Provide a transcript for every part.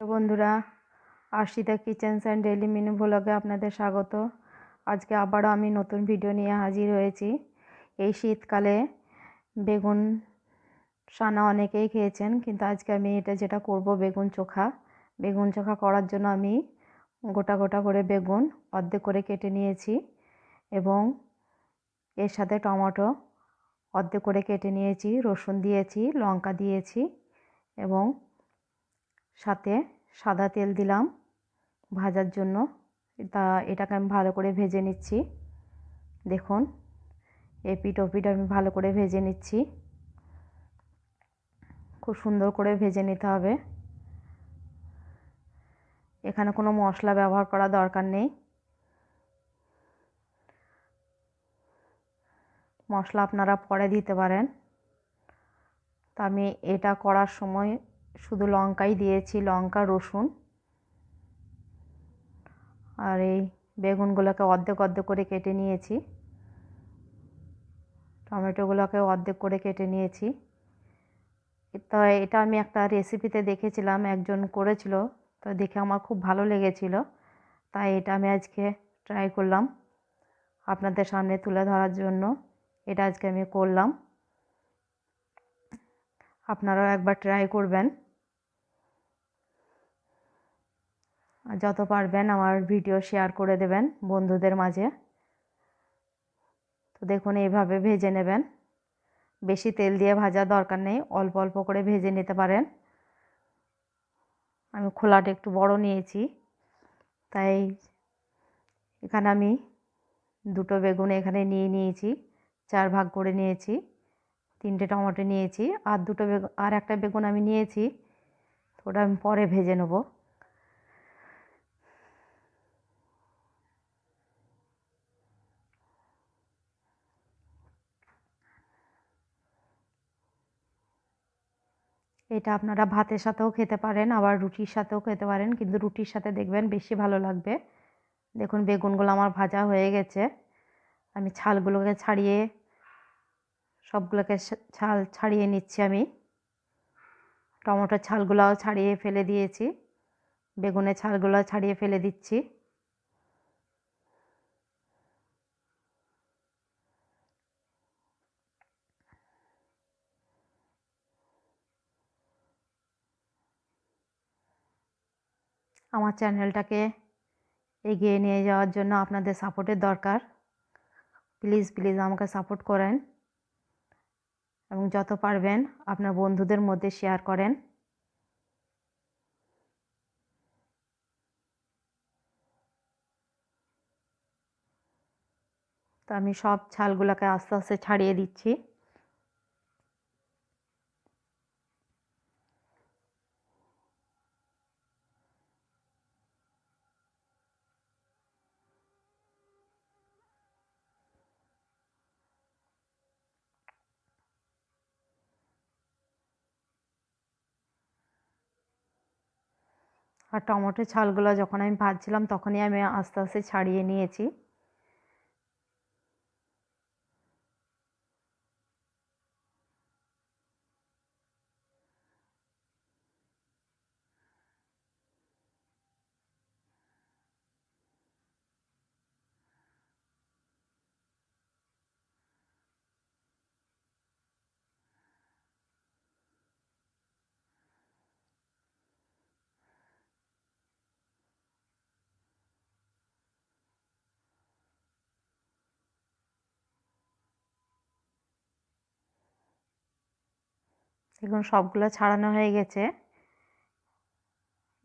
তো বন্ধুরা Ashita kitchens and daily menu ভ্লগে আপনাদের স্বাগত। আজকে আবারও আমি নতুন ভিডিও নিয়ে হাজির হয়েছি। এই শীতকালে বেগুন সানা অনেকেই খেয়েছেন, কিন্তু আজকে আমি এটা যেটা করব, বেগুন চোখা। বেগুন চোখা করার জন্য আমি গোটা গোটা করে বেগুন অর্ধেক করে কেটে নিয়েছি এবং এর সাথে টমেটো অর্ধেক করে কেটে নিয়েছি, রসুন দিয়েছি, লঙ্কা দিয়েছি এবং সাথে সাদা তেল দিলাম ভাজার জন্য। তা এটাকে আমি ভালো করে ভেজে নিচ্ছি। দেখুন এপিট ওপিট আমি ভালো করে ভেজে নিচ্ছি। খুব সুন্দর করে ভেজে নিতে হবে। এখানে কোনো মশলা ব্যবহার করা দরকার নেই। মশলা আপনারা পরে দিতে পারেন। তা আমি এটা করার সময় শুধু লঙ্কাই দিয়েছি, লঙ্কা, রসুন। আর এই বেগুনগুলোকে অর্ধেক অর্ধেক করে কেটে নিয়েছি। টমেটোগুলোকে অর্ধেক করে কেটে নিয়েছি। তো এটা আমি একটা রেসিপিতে দেখেছিলাম, একজন করেছিল, তো দেখে আমার খুব ভালো লেগেছিল। তাই এটা আমি আজকে ট্রাই করলাম আপনাদের সামনে তুলে ধরার জন্য। এটা আজকে আমি করলাম। আপনারাও একবার ট্রাই করবেন। যত পারবেন আমার ভিডিও শেয়ার করে দেবেন বন্ধুদের মাঝে। তো দেখুন, এইভাবে ভেজে নেবেন। বেশি তেল দিয়ে ভাজার দরকার নেই, অল্প অল্প করে ভেজে নিতে পারেন। আমি খোলাটা একটু বড় নিয়েছি, তাই এখানে আমি দুটো বেগুন এখানে নিয়ে নিয়েছি, চার ভাগ করে নিয়েছি, তিনটে টমেটো নিয়েছি, আর দুটো বেগুন, আর একটা বেগুন আমি নিয়েছি ওটা আমি পরে ভেজে নেব। এটা আপনারা ভাতের সাথেও খেতে পারেন, আবার রুটির সাথেও খেতে পারেন, কিন্তু রুটির সাথে দেখবেন বেশি ভালো লাগবে। দেখুন, বেগুনগুলো আমার ভাজা হয়ে গেছে। আমি ছালগুলোকে ছাড়িয়ে, সবগুলোকে ছাল ছাড়িয়ে নিচ্ছি আমি। টমেটোর ছালগুলোও ছাড়িয়ে ফেলে দিয়েছি। বেগুনের ছালগুলো ছাড়িয়ে ফেলে দিচ্ছি। আমার চ্যানেলটাকে এগিয়ে নিয়ে যাওয়ার জন্য আপনাদের সাপোর্টের দরকার। প্লিজ প্লিজ আমাকে সাপোর্ট করেন এবং যত পারবেন আপনার বন্ধুদের মধ্যে শেয়ার করেন। তো আমি সব ছালগুলোকে আস্তে আস্তে ছাড়িয়ে দিচ্ছি। আর টমেটোর ছালগুলো যখন আমি ভাজছিলাম তখনই আমি আস্তে আস্তে ছাড়িয়ে নিয়েছি। দেখুন, সবগুলো ছাড়ানো হয়ে গেছে।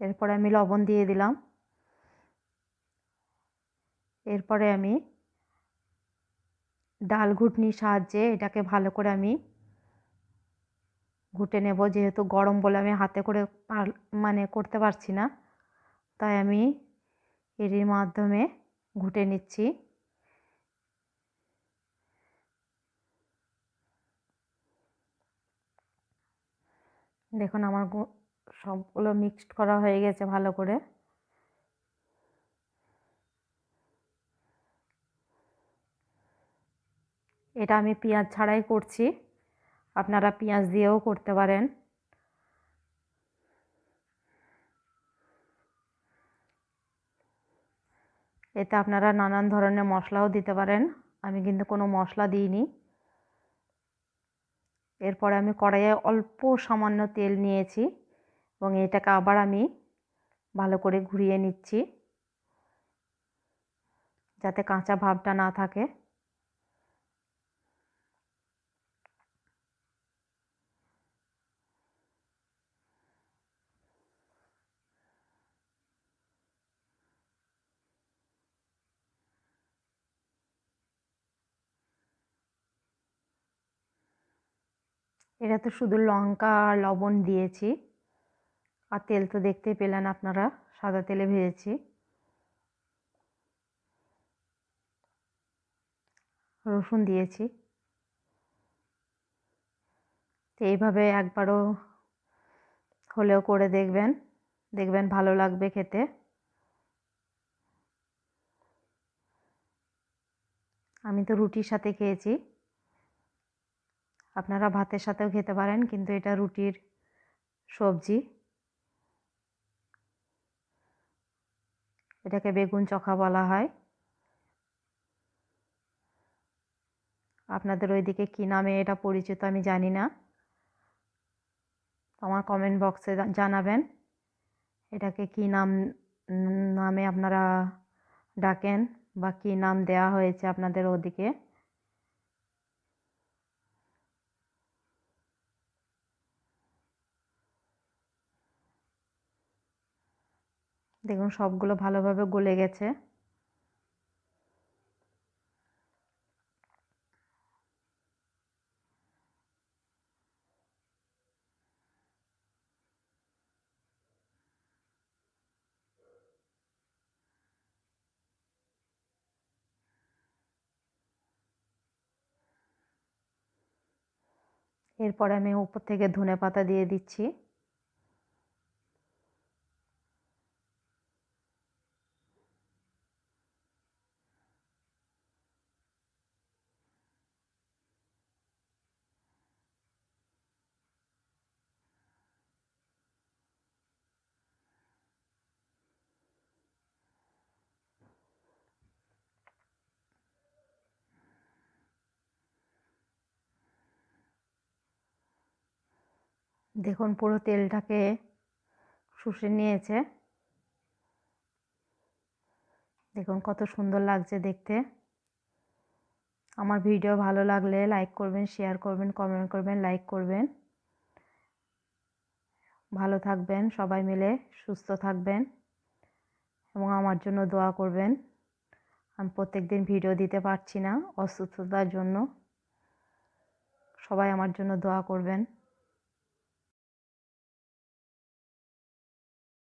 এরপরে আমি লবণ দিয়ে দিলাম। এরপরে আমি ডাল ঘুটনির সাহায্যে এটাকে ভালো করে আমি ঘুটে নেব। যেহেতু গরম বলে আমি হাতে করে মানে করতে পারছি না, তাই আমি এরির মাধ্যমে ঘুটে নিচ্ছি। দেখুন, আমার সবগুলো মিক্সড করা হয়ে গেছে ভালো করে। এটা আমি পেঁয়াজ ছাড়াই করছি। আপনারা পেঁয়াজ দিয়েও করতে পারেন। এতে আপনারা নানান ধরনের মশলাও দিতে পারেন। আমি কিন্তু কোনো মশলা দিইনি। এরপরে আমি কড়াইয়ে অল্প সামান্য তেল নিয়েছি এবং এটাকে আবার আমি ভালো করে ঘুরিয়ে নিচ্ছি যাতে কাঁচা ভাবটা না থাকে। এটা তো শুধু লঙ্কা আর লবণ দিয়েছি। আর তেল তো দেখতেই পেলেন আপনারা, সাদা তেলে ভেজেছি। রসুন দিয়েছি। তো এইভাবে একবারও হলেও করে দেখবেন দেখবেন ভালো লাগবে খেতে। আমি তো রুটির সাথে খেয়েছি। আপনারা ভাতের সাথেও খেতে পারেন, কিন্তু এটা রুটির সবজি। এটাকে বেগুন চখা বলা হয়। আপনাদের ওইদিকে কী নামে এটা পরিচিত আমি জানি না। আমার কমেন্ট বক্সে জানাবেন, এটাকে কী নাম নামে আপনারা ডাকেন বা কী নাম দেয়া হয়েছে আপনাদের ওদিকে। দেখুন সবগুলো ভালোভাবে গলে গেছে। এরপরে আমি উপর থেকে ধনে পাতা দিয়ে দিচ্ছি। দেখুন, পুরো তেলটাকে শুষে নিয়েছে। দেখুন, কত সুন্দর লাগছে দেখতে। আমার ভিডিও ভালো লাগলে লাইক করবেন শেয়ার করবেন কমেন্ট করবেন লাইক করবেন। ভালো থাকবেন, সবাই মিলে সুস্থ থাকবেন এবং আমার জন্য দোয়া করবেন। আমি প্রত্যেক দিন ভিডিও দিতে পারছি না অসুস্থতার জন্য। সবাই আমার জন্য দোয়া করবেন।